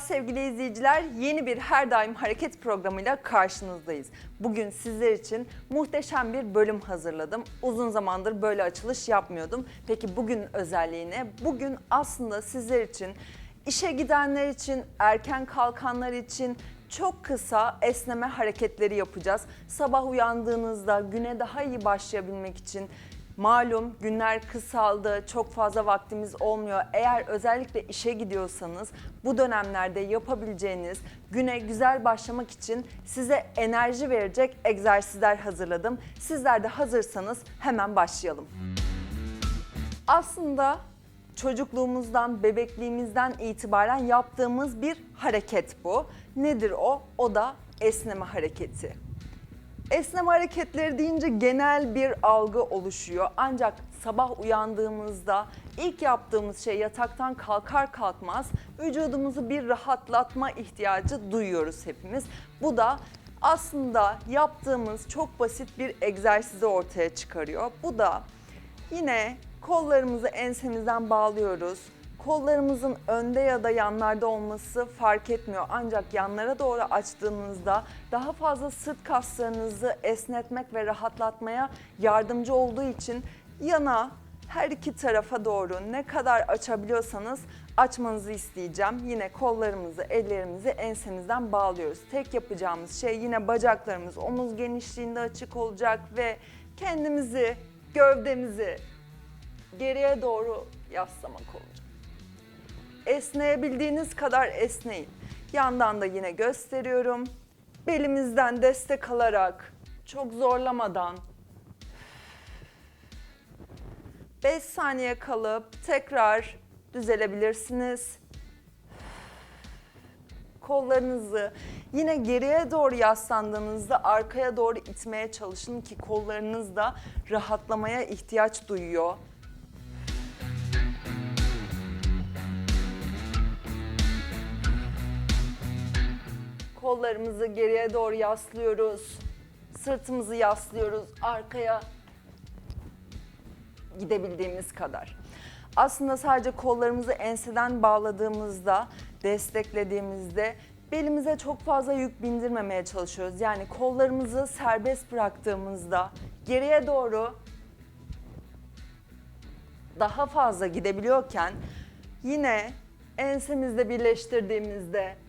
Sevgili izleyiciler. Yeni bir Her Daim Hareket programıyla karşınızdayız. Bugün sizler için muhteşem bir bölüm hazırladım. Uzun zamandır böyle açılış yapmıyordum. Peki bugün özelliği ne? Bugün aslında sizler için, işe gidenler için, erken kalkanlar için çok kısa esneme hareketleri yapacağız. Sabah uyandığınızda güne daha iyi başlayabilmek için Malum günler kısaldı, çok fazla vaktimiz olmuyor. Eğer özellikle işe gidiyorsanız bu dönemlerde yapabileceğiniz güne güzel başlamak için size enerji verecek egzersizler hazırladım. Sizler de hazırsanız hemen başlayalım. Aslında çocukluğumuzdan, bebekliğimizden itibaren yaptığımız bir hareket bu. Nedir o? O da esneme hareketi. Esneme hareketleri deyince genel bir algı oluşuyor. Ancak sabah uyandığımızda ilk yaptığımız şey yataktan kalkar kalkmaz vücudumuzu bir rahatlatma ihtiyacı duyuyoruz hepimiz. Bu da aslında yaptığımız çok basit bir egzersizi ortaya çıkarıyor. Bu da yine kollarımızı ensemizden bağlıyoruz. Kollarımızın önde ya da yanlarda olması fark etmiyor. Ancak yanlara doğru açtığınızda daha fazla sırt kaslarınızı esnetmek ve rahatlatmaya yardımcı olduğu için yana her iki tarafa doğru ne kadar açabiliyorsanız açmanızı isteyeceğim. Yine kollarımızı, ellerimizi ensemizden bağlıyoruz. Tek yapacağımız şey yine bacaklarımız omuz genişliğinde açık olacak ve kendimizi, gövdemizi geriye doğru yaslamak olacak. Esneyebildiğiniz kadar esneyin. Yandan da yine gösteriyorum. Belimizden destek alarak, çok zorlamadan 5 saniye kalıp tekrar düzelebilirsiniz. Kollarınızı yine geriye doğru yaslandığınızda arkaya doğru itmeye çalışın ki kollarınız da rahatlamaya ihtiyaç duyuyor. Kollarımızı geriye doğru yaslıyoruz. Sırtımızı yaslıyoruz arkaya gidebildiğimiz kadar. Aslında sadece kollarımızı enseden bağladığımızda, desteklediğimizde belimize çok fazla yük bindirmemeye çalışıyoruz. Yani kollarımızı serbest bıraktığımızda geriye doğru daha fazla gidebiliyorken yine ensemizde birleştirdiğimizde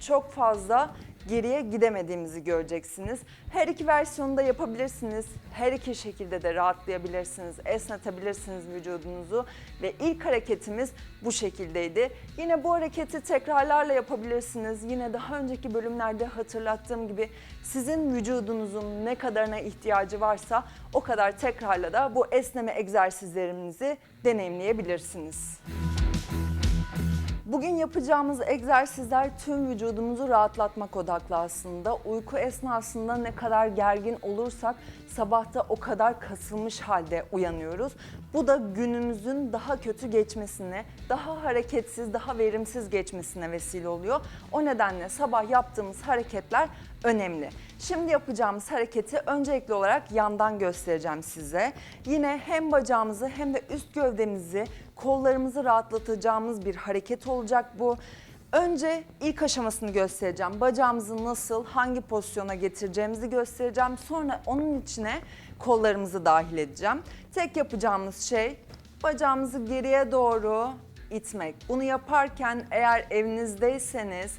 çok fazla geriye gidemediğimizi göreceksiniz. Her iki versiyonu da yapabilirsiniz. Her iki şekilde de rahatlayabilirsiniz, esnetebilirsiniz vücudunuzu. Ve ilk hareketimiz bu şekildeydi. Yine bu hareketi tekrarlarla yapabilirsiniz. Yine daha önceki bölümlerde hatırlattığım gibi sizin vücudunuzun ne kadarına ihtiyacı varsa o kadar tekrarla da bu esneme egzersizlerinizi deneyimleyebilirsiniz. Bugün yapacağımız egzersizler tüm vücudumuzu rahatlatmak odaklı aslında. Uyku esnasında ne kadar gergin olursak sabahta o kadar kasılmış halde uyanıyoruz. Bu da günümüzün daha kötü geçmesine, daha hareketsiz, daha verimsiz geçmesine vesile oluyor. O nedenle sabah yaptığımız hareketler önemli. Şimdi yapacağımız hareketi öncelikli olarak yandan göstereceğim size. Yine hem bacağımızı hem de üst gövdemizi, kollarımızı rahatlatacağımız bir hareket olacak bu. Önce ilk aşamasını göstereceğim. Bacağımızı nasıl, hangi pozisyona getireceğimizi göstereceğim. Sonra onun içine kollarımızı dahil edeceğim. Tek yapacağımız şey bacağımızı geriye doğru itmek. Bunu yaparken eğer evinizdeyseniz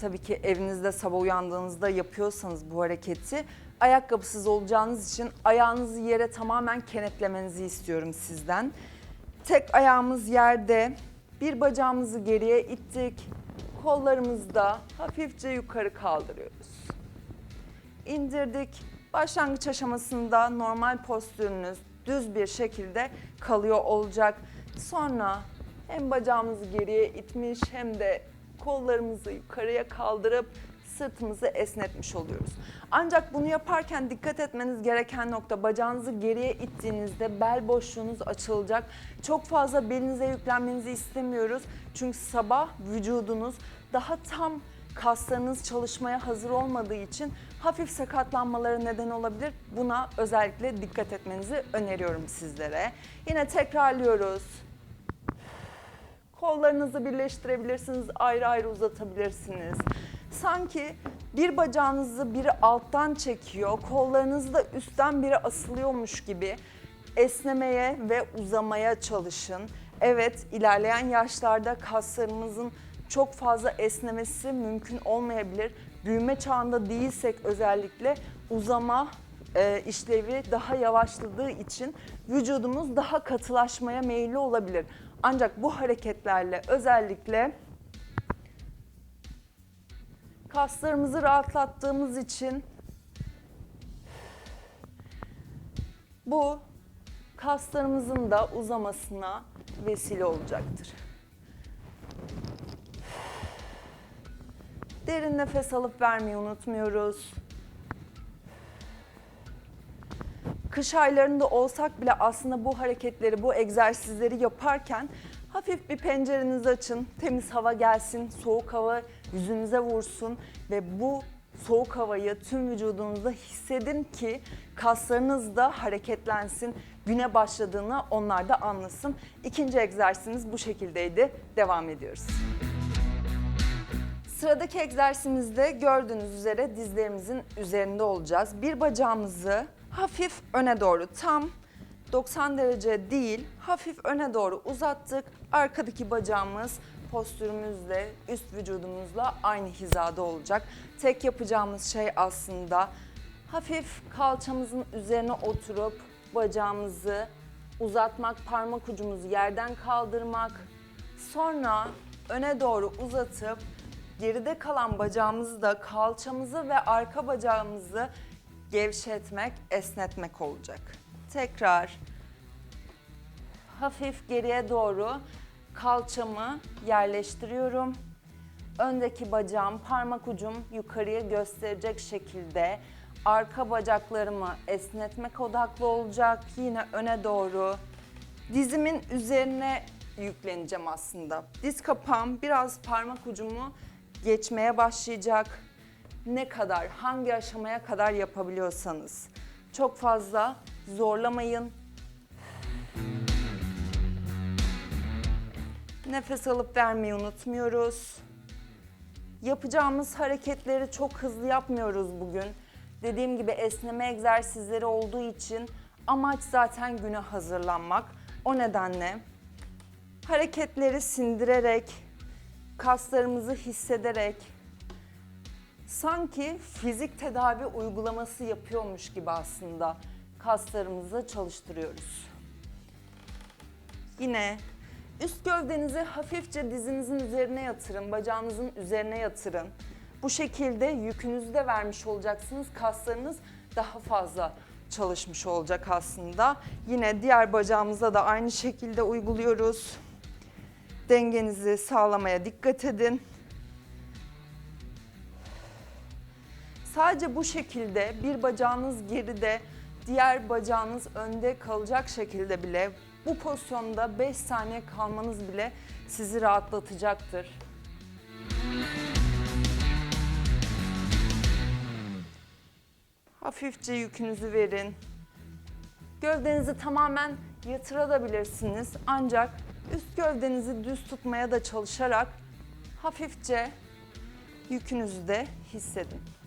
tabii ki evinizde sabah uyandığınızda yapıyorsanız bu hareketi ayakkabısız olacağınız için ayağınızı yere tamamen kenetlemenizi istiyorum sizden. Tek ayağımız yerde, bir bacağımızı geriye ittik. Kollarımızı da hafifçe yukarı kaldırıyoruz. İndirdik. Başlangıç aşamasında normal postürünüz düz bir şekilde kalıyor olacak. Sonra hem bacağımızı geriye itmiş hem de kollarımızı yukarıya kaldırıp sırtımızı esnetmiş oluyoruz. Ancak bunu yaparken dikkat etmeniz gereken nokta bacağınızı geriye ittiğinizde bel boşluğunuz açılacak. Çok fazla belinize yüklenmenizi istemiyoruz. Çünkü sabah vücudunuz daha tam kaslarınız çalışmaya hazır olmadığı için hafif sakatlanmalara neden olabilir. Buna özellikle dikkat etmenizi öneriyorum sizlere. Yine tekrarlıyoruz. Kollarınızı birleştirebilirsiniz, ayrı ayrı uzatabilirsiniz. Sanki bir bacağınızı biri alttan çekiyor, kollarınız da üstten biri asılıyormuş gibi esnemeye ve uzamaya çalışın. Evet, ilerleyen yaşlarda kaslarımızın çok fazla esnemesi mümkün olmayabilir. Büyüme çağında değilsek özellikle uzama e, işlevi daha yavaşladığı için vücudumuz daha katılaşmaya meyilli olabilir. Ancak bu hareketlerle özellikle kaslarımızı rahatlattığımız için bu kaslarımızın da uzamasına vesile olacaktır. Derin nefes alıp vermeyi unutmuyoruz. Kış aylarında olsak bile aslında bu hareketleri, bu egzersizleri yaparken hafif bir pencerenizi açın, temiz hava gelsin, soğuk hava yüzünüze vursun ve bu soğuk havayı tüm vücudunuzda hissedin ki kaslarınız da hareketlensin, güne başladığını onlar da anlasın. İkinci egzersizimiz bu şekildeydi. Devam ediyoruz. Sıradaki egzersizimizde gördüğünüz üzere dizlerimizin üzerinde olacağız. Bir bacağımızı hafif öne doğru tam 90 derece değil hafif öne doğru uzattık. Arkadaki bacağımız postürümüzle üst vücudumuzla aynı hizada olacak. Tek yapacağımız şey aslında hafif kalçamızın üzerine oturup bacağımızı uzatmak, parmak ucumuzu yerden kaldırmak. Sonra öne doğru uzatıp geride kalan bacağımızı da kalçamızı ve arka bacağımızı gevşetmek, esnetmek olacak. Tekrar hafif geriye doğru kalçamı yerleştiriyorum. Öndeki bacağım, parmak ucum yukarıya gösterecek şekilde arka bacaklarımı esnetmek odaklı olacak. Yine öne doğru dizimin üzerine yükleneceğim aslında. Diz kapağım biraz parmak ucumu geçmeye başlayacak. Ne kadar, hangi aşamaya kadar yapabiliyorsanız. Çok fazla zorlamayın. Nefes alıp vermeyi unutmuyoruz. Yapacağımız hareketleri çok hızlı yapmıyoruz bugün. Dediğim gibi esneme egzersizleri olduğu için amaç zaten güne hazırlanmak. O nedenle hareketleri sindirerek, kaslarımızı hissederek sanki fizik tedavi uygulaması yapıyormuş gibi aslında kaslarımızı çalıştırıyoruz. Yine üst gövdenizi hafifçe dizinizin üzerine yatırın, bacağınızın üzerine yatırın. Bu şekilde yükünüzü de vermiş olacaksınız. Kaslarınız daha fazla çalışmış olacak aslında. Yine diğer bacağımıza da aynı şekilde uyguluyoruz. Dengenizi sağlamaya dikkat edin. Sadece bu şekilde bir bacağınız geride, diğer bacağınız önde kalacak şekilde bile bu pozisyonda 5 saniye kalmanız bile sizi rahatlatacaktır. Hafifçe yükünüzü verin. Gövdenizi tamamen yatırabilirsiniz. Ancak üst gövdenizi düz tutmaya da çalışarak hafifçe yükünüzü de hissedin.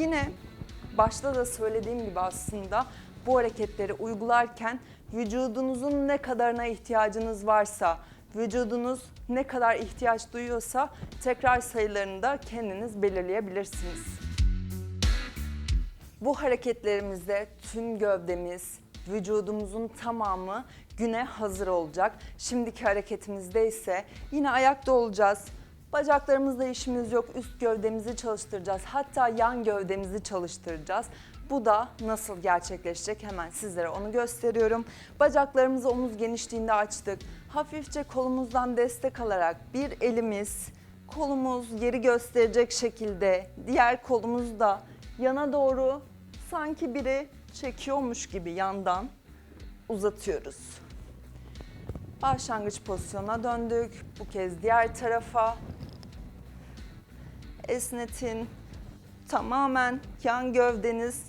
Yine başta da söylediğim gibi aslında bu hareketleri uygularken vücudunuzun ne kadarına ihtiyacınız varsa, vücudunuz ne kadar ihtiyaç duyuyorsa tekrar sayılarını da kendiniz belirleyebilirsiniz. Bu hareketlerimizde tüm gövdemiz, vücudumuzun tamamı güne hazır olacak. Şimdiki hareketimizde ise yine ayakta olacağız. Bacaklarımızla işimiz yok. Üst gövdemizi çalıştıracağız. Hatta yan gövdemizi çalıştıracağız. Bu da nasıl gerçekleşecek hemen sizlere onu gösteriyorum. Bacaklarımızı omuz genişliğinde açtık. Hafifçe kolumuzdan destek alarak bir elimiz kolumuz yeri gösterecek şekilde diğer kolumuz da yana doğru sanki biri çekiyormuş gibi yandan uzatıyoruz. Başlangıç pozisyona döndük. Bu kez diğer tarafa esnetin. Tamamen yan gövdeniz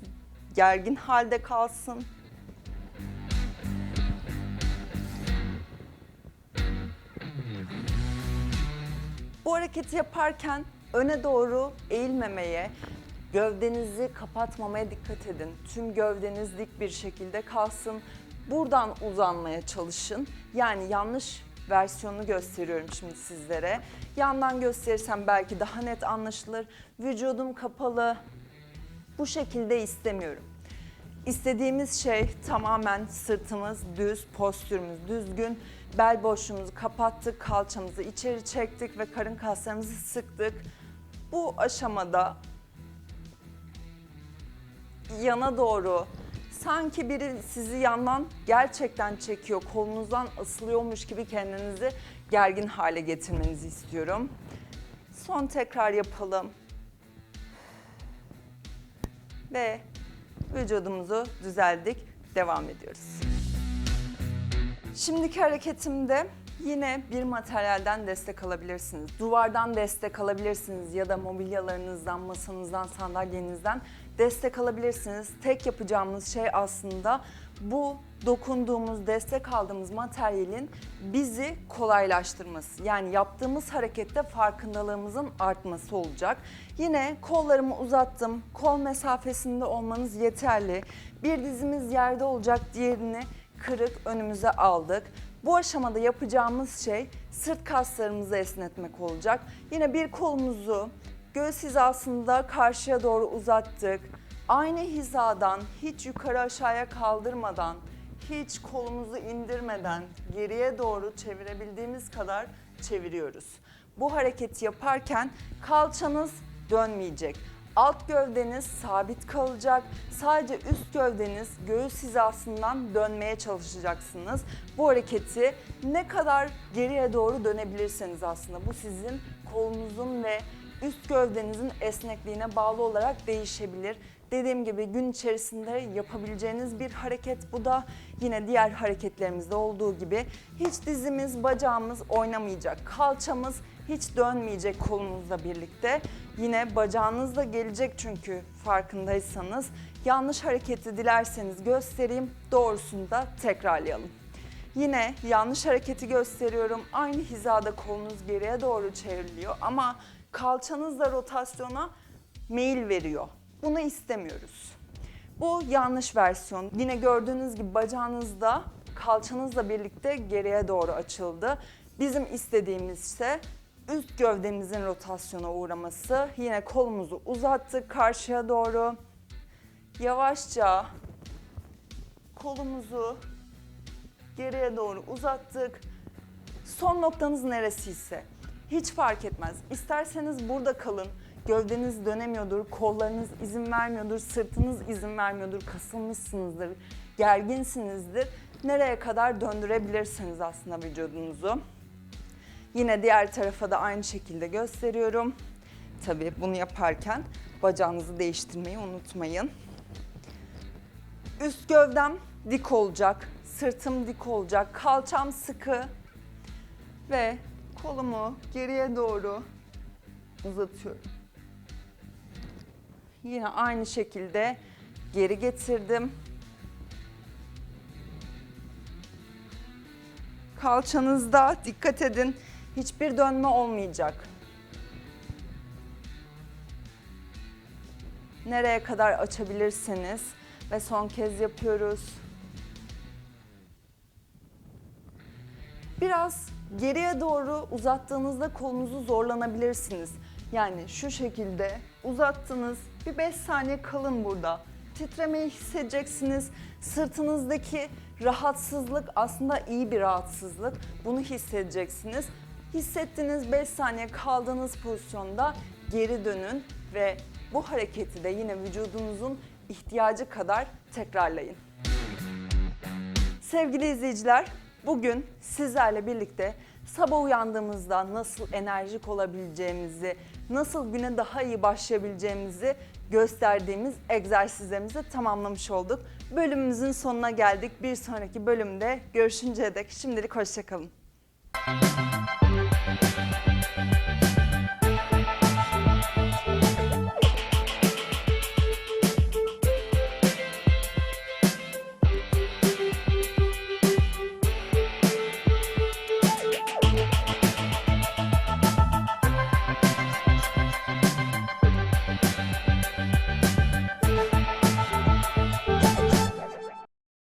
gergin halde kalsın. Bu hareketi yaparken öne doğru eğilmemeye, gövdenizi kapatmamaya dikkat edin. Tüm gövdeniz dik bir şekilde kalsın. Buradan uzanmaya çalışın. Yani yanlış versiyonunu gösteriyorum şimdi sizlere. Yandan gösterirsem belki daha net anlaşılır. Vücudum kapalı. Bu şekilde istemiyorum. İstediğimiz şey tamamen sırtımız düz, postürümüz düzgün. Bel boşluğumuzu kapattık, kalçamızı içeri çektik ve karın kaslarımızı sıktık. Bu aşamada yana doğru sanki biri sizi yandan gerçekten çekiyor, kolunuzdan asılıyormuş gibi kendinizi gergin hale getirmenizi istiyorum. Son tekrar yapalım. Ve vücudumuzu düzeldik. Devam ediyoruz. Şimdiki hareketimde yine bir materyalden destek alabilirsiniz. Duvardan destek alabilirsiniz ya da mobilyalarınızdan, masanızdan, sandalyenizden destek alabilirsiniz. Tek yapacağımız şey aslında bu dokunduğumuz, destek aldığımız materyalin bizi kolaylaştırması. Yani yaptığımız harekette farkındalığımızın artması olacak. Yine kollarımı uzattım. Kol mesafesinde olmanız yeterli. Bir dizimiz yerde olacak, diğerini kırık önümüze aldık. Bu aşamada yapacağımız şey sırt kaslarımızı esnetmek olacak. Yine bir kolumuzu göğüs hizasında karşıya doğru uzattık. Aynı hizadan hiç yukarı aşağıya kaldırmadan, hiç kolumuzu indirmeden geriye doğru çevirebildiğimiz kadar çeviriyoruz. Bu hareketi yaparken kalçanız dönmeyecek. Alt gövdeniz sabit kalacak. Sadece üst gövdeniz göğüs hizasından dönmeye çalışacaksınız. Bu hareketi ne kadar geriye doğru dönebilirseniz aslında bu sizin kolunuzun ve üst gövdenizin esnekliğine bağlı olarak değişebilir. Dediğim gibi gün içerisinde yapabileceğiniz bir hareket bu da yine diğer hareketlerimizde olduğu gibi hiç dizimiz, bacağımız oynamayacak. Kalçamız hiç dönmeyecek kolumuzla birlikte. Yine bacağınız da gelecek çünkü farkındaysanız. Yanlış hareketi dilerseniz göstereyim, doğrusunu da tekrarlayalım. Yine yanlış hareketi gösteriyorum. Aynı hizada kolunuz geriye doğru çevriliyor ama kalçanız da rotasyona meyil veriyor. Bunu istemiyoruz. Bu yanlış versiyon. Yine gördüğünüz gibi bacağınız da kalçanızla birlikte geriye doğru açıldı. Bizim istediğimiz ise üst gövdemizin rotasyona uğraması. Yine kolumuzu uzattık karşıya doğru. Yavaşça kolumuzu geriye doğru uzattık. Son noktanız neresiyse hiç fark etmez. İsterseniz burada kalın. Gövdeniz dönemiyordur, kollarınız izin vermiyordur, sırtınız izin vermiyordur, kasılmışsınızdır, gerginsinizdir. Nereye kadar döndürebilirsiniz aslında vücudunuzu. Yine diğer tarafa da aynı şekilde gösteriyorum. Tabii bunu yaparken bacağınızı değiştirmeyi unutmayın. Üst gövdem dik olacak, sırtım dik olacak, kalçam sıkı ve kolumu geriye doğru uzatıyorum. Yine aynı şekilde geri getirdim. Kalçanızda dikkat edin. Hiçbir dönme olmayacak. Nereye kadar açabilirseniz ve son kez yapıyoruz. Geriye doğru uzattığınızda kolunuzu zorlanabilirsiniz. Yani şu şekilde uzattınız. Bir 5 saniye kalın burada. Titremeyi hissedeceksiniz. Sırtınızdaki rahatsızlık aslında iyi bir rahatsızlık. Bunu hissedeceksiniz. Hissettiniz 5 saniye kaldığınız pozisyonda geri dönün ve bu hareketi de yine vücudunuzun ihtiyacı kadar tekrarlayın. Sevgili izleyiciler, bugün sizlerle birlikte sabah uyandığımızda nasıl enerjik olabileceğimizi, nasıl güne daha iyi başlayabileceğimizi gösterdiğimiz egzersizlerimizi tamamlamış olduk. Bölümümüzün sonuna geldik. Bir sonraki bölümde görüşünceye dek şimdilik hoşçakalın.